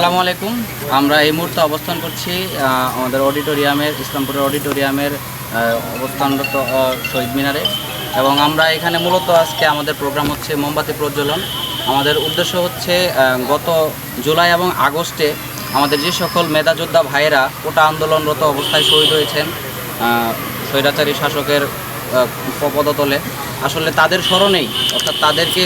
আসসালামু আলাইকুম। আমরা এই মুহূর্তে অবস্থান করছি আমাদের অডিটোরিয়ামের, ইসলামপুরের অডিটোরিয়ামের অবস্থানরত শহীদ মিনারে। এবং আমরা এখানে মূলত আজকে আমাদের প্রোগ্রাম হচ্ছে মোমবাতি প্রজ্বলন। আমাদের উদ্দেশ্য হচ্ছে গত জুলাই এবং আগস্টে আমাদের যে সকল মেধাযোদ্ধা ভাইয়েরা কোটা আন্দোলনরত অবস্থায় শহীদ হয়েছেন স্বৈরাচারী শাসকের পদতলে। আসলে তাদের স্মরণেই, অর্থাৎ তাদেরকে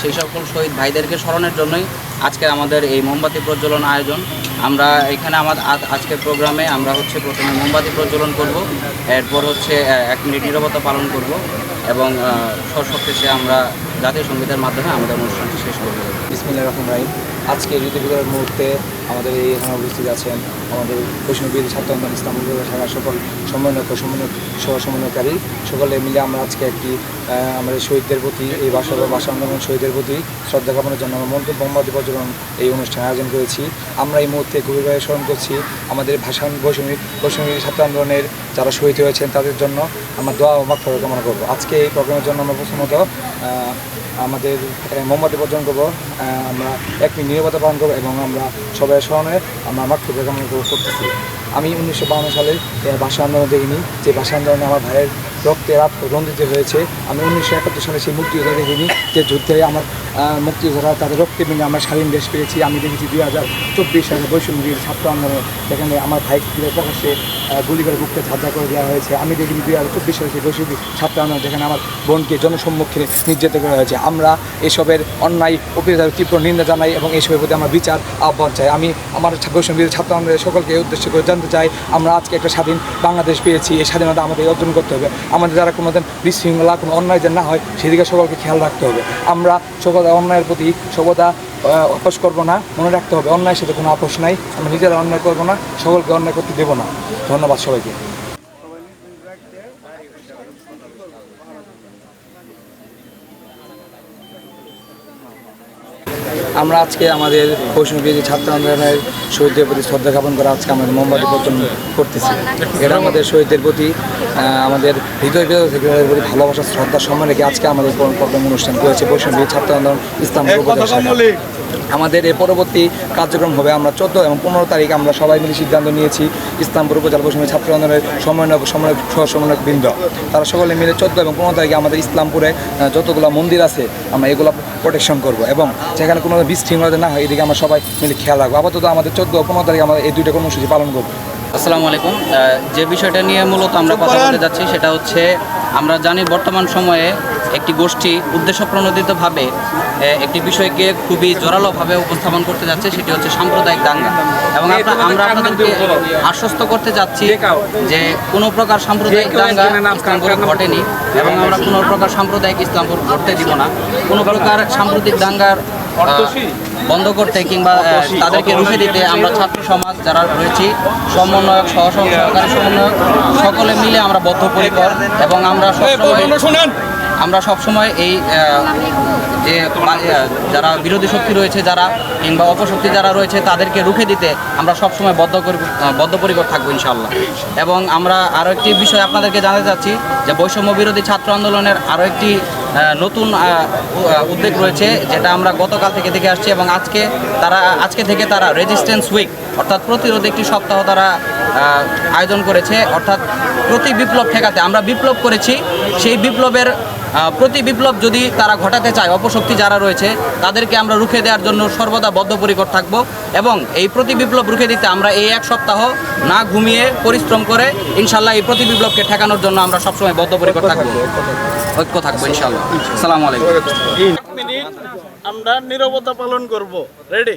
সেই সকল শহীদ ভাইদেরকে স্মরণের জন্যই আজকের আমাদের এই মোমবাতি প্রজ্বলন আয়োজন। আমরা এখানে আমাদের আজকের প্রোগ্রামে আমরা হচ্ছে প্রথমে মোমবাতি প্রজ্বলন করব, এরপর হচ্ছে এক মিনিট নিরবতা পালন করব এবং সশক্তেশে আমরা জাতীয় সঙ্গীতের মাধ্যমে আমাদের অনুষ্ঠানটি শেষ করব। বিসমিল্লা রহমান রাহিম। আজকে ঋতুবিদার মুহূর্তে আমাদের এই এখানে উপস্থিত আছেন, আমাদের বৈষ্ণবীর ছাত্র আন্দোলন ইসলাম শাখার সকল সমন্বয়ক ও সমন্বয় সহ সমন্বয়কারী, সকলে মিলে আমরা আজকে একটি আমাদের শহীদদের প্রতি এই ভাষা বা ভাষা আন্দোলন, শহীদদের প্রতি শ্রদ্ধা জ্ঞাপনের জন্য আমরা মন্ত্র মোহাম্মদ প্রচলন এই অনুষ্ঠান আয়োজন করেছি। আমরা এই মুহূর্তে গভীরভাবে স্মরণ করছি আমাদের ভাষা বৈষম্য বৈষম্য ছাত্র আন্দোলনের যারা শহীদ হয়েছেন তাদের জন্য আমরা দোয়া ও মাফার কামনা করব। আজকে এই প্রোগ্রামের জন্য আমরা প্রথমত আমাদের মোমবাতি বর্জন করব আমরা এক মিনিট নিরাপত্তা পালন করব এবং আমরা সবাই স্মরণে আমরা আমার ক্ষুদ্র কামনা করতেছি। আমি উনিশশো সালে ভাষা আন্দোলন দেখিনি। যে ভাষা আন্দোলনে আমার ভাইয়ের রক্তে রাত রঞ্জিত হয়েছে আমি উনিশশো একাত্তর সালে সেই মুক্তিযোদ্ধা দেখিনি যে যুদ্ধে আমার মুক্তিযোদ্ধারা তাদের রক্তে বিন্দু আমরা স্বাধীন দেশ পেয়েছি। আমি দেখেছি দুই হাজার চব্বিশ সালে বৈষম্যবীর ছাত্র আন্দোলনে যেখানে আমার ভাইকে প্রকাশ্যে গুলি করে বুককে ঝাঁঝা করে দেওয়া হয়েছে। আমি দেখিনি দুই হাজার চব্বিশ সালে সেই বৈষম্যবীর ছাত্র আন্দোলন যেখানে আমার বোনকে জনসম্মুখে নির্যাতন করা হয়েছে। আমরা এসবের অন্যায় অপরাধের তীব্র নিন্দা জানাই এবং এসবের প্রতি আমরা বিচার আহ্বান চাই। আমি আমার বৈষম্যবীর ছাত্র আন্দোলনের সকলকে উদ্দেশ্য করে জানতে চাই, আমরা আজকে একটা স্বাধীন বাংলাদেশ পেয়েছি। এই স্বাধীনতা আমাদের অর্জন করতে হবে। আমাদের যারা কোনো দিন বিশৃঙ্খলা কোনো অন্যায় যেন না হয় সেদিকে সকলকে খেয়াল রাখতে হবে। আমরা সকল অন্যায়ের প্রতি সর্বদা আহ, আপোষ করব না মনে রাখতে হবে অন্যায়ের সাথে কোনো আপোষ নাই আমরা নিজেরা অন্যায় করব না সকলকে অন্যায় করতে দেবো না। ধন্যবাদ সবাইকে। আমরা আজকে আমাদের বৈষ্ণবী ছাত্র আন্দোলনের শহীদদের প্রতি শ্রদ্ধা জ্ঞাপন করা আজকে আমাদের মোমবাতি পতন করতেছি। এটা আমাদের শহীদদের প্রতি আমাদের হৃদয় বেদনা থেকে তাদের প্রতি ভালোবাসা শ্রদ্ধা সম্মান রেখে আজকে আমাদের প্রোগ্রাম অনুষ্ঠান করেছে বৈষ্ণবী ছাত্র আন্দোলন ইসলাম আমাদের এর পরবর্তী কার্যক্রম হবে আমরা চোদ্দ এবং পনেরো তারিখ আমরা সবাই মিলে সিদ্ধান্ত নিয়েছি ইসলামপুর উপজেলা বৈষম্য ছাত্র আন্দোলনের সমন্বয় সমন্বয় সহ সমন্বয়ক বৃন্দ। তারা সকলে মিলে চোদ্দ এবং পনেরো তারিখে আমাদের ইসলামপুরে যতগুলো মন্দির আছে আমরা এগুলো প্রোটেকশন করব এবং যেখানে কোনো বিশৃঙ্খলা না হয় এদিকে আমরা সবাই মিলে খেয়াল রাখব। আপাতত আমাদের চোদ্দ ও পনেরো তারিখে আমরা এই দুইটা কর্মসূচি পালন করব। আসসালামু আলাইকুম। যে বিষয়টা নিয়ে মূলত আমরা কথা বলতে যাচ্ছি সেটা হচ্ছে আমরা জানি বর্তমান সময়ে একটি গোষ্ঠী উদ্দেশ্য প্রণোদিতভাবে এ, একটি বিষয়কে খুবই জোরালোভাবে উপস্থাপন করতে যাচ্ছে সেটি হচ্ছে সাম্প্রদায়িক দাঙ্গা। এবং আমরা আপনাদেরকে আশ্বস্ত করতে যাচ্ছি যে কোনো প্রকার সাম্প্রদায়িক দাঙ্গা ইসলামপুরে ঘটেনি। এবং আমরা কোনো প্রকার সাম্প্রদায়িক ইসলামপুর ঘটতে দিব না। কোনো প্রকার সাম্প্রদায়িক দাঙ্গার বন্ধ করতে কিংবা তাদেরকে রুখে দিতে আমরা ছাত্র সমাজ যারা রয়েছি সমন্বয়ক সহ সহ- সহকারী সমন্বয়ক সকলে মিলে আমরা বদ্ধপরিকর এবং আমরা সবসময় আমরা সবসময় এই যে যারা বিরোধী শক্তি রয়েছে যারা কিংবা অপশক্তি যারা রয়েছে তাদেরকে রুখে দিতে আমরা সবসময় বদ্ধ বদ্ধপরিকর থাকব ইনশাল্লাহ এবং আমরা আরও একটি বিষয় আপনাদেরকে জানাতে চাচ্ছি যে বৈষম্য বিরোধী ছাত্র আন্দোলনের আরও একটি নতুন উদ্যোগ রয়েছে যেটা আমরা গতকাল থেকে দেখে আসছি এবং আজকে তারা, আজকে থেকে তারা রেজিস্ট্যান্স উইক অর্থাৎ প্রতিরোধ একটি সপ্তাহ তারা আয়োজন করেছে। অর্থাৎ প্রতি বিপ্লব ঠেকাতে আমরা বিপ্লব করেছি। সেই বিপ্লবের প্রতি বিপ্লব যদি তারা ঘটাতে চায়, অপশক্তি যারা রয়েছে, তাদেরকে আমরা রুখে দেওয়ার জন্য সর্বদা বদ্ধপরিকর থাকব এবং এই প্রতি বিপ্লব রুখে দিতে আমরা এই এক সপ্তাহ না ঘুমিয়ে পরিশ্রম করে ইনশাল্লাহ এই প্রতি বিপ্লবকে ঠেকানোর জন্য আমরা সবসময় বদ্ধপরিকর থাকব। ঐক্য থাকব, ইনশাল্লাহ। আসসালামু আলাইকুম। আমরা নিরবতা পালন করব। রেডি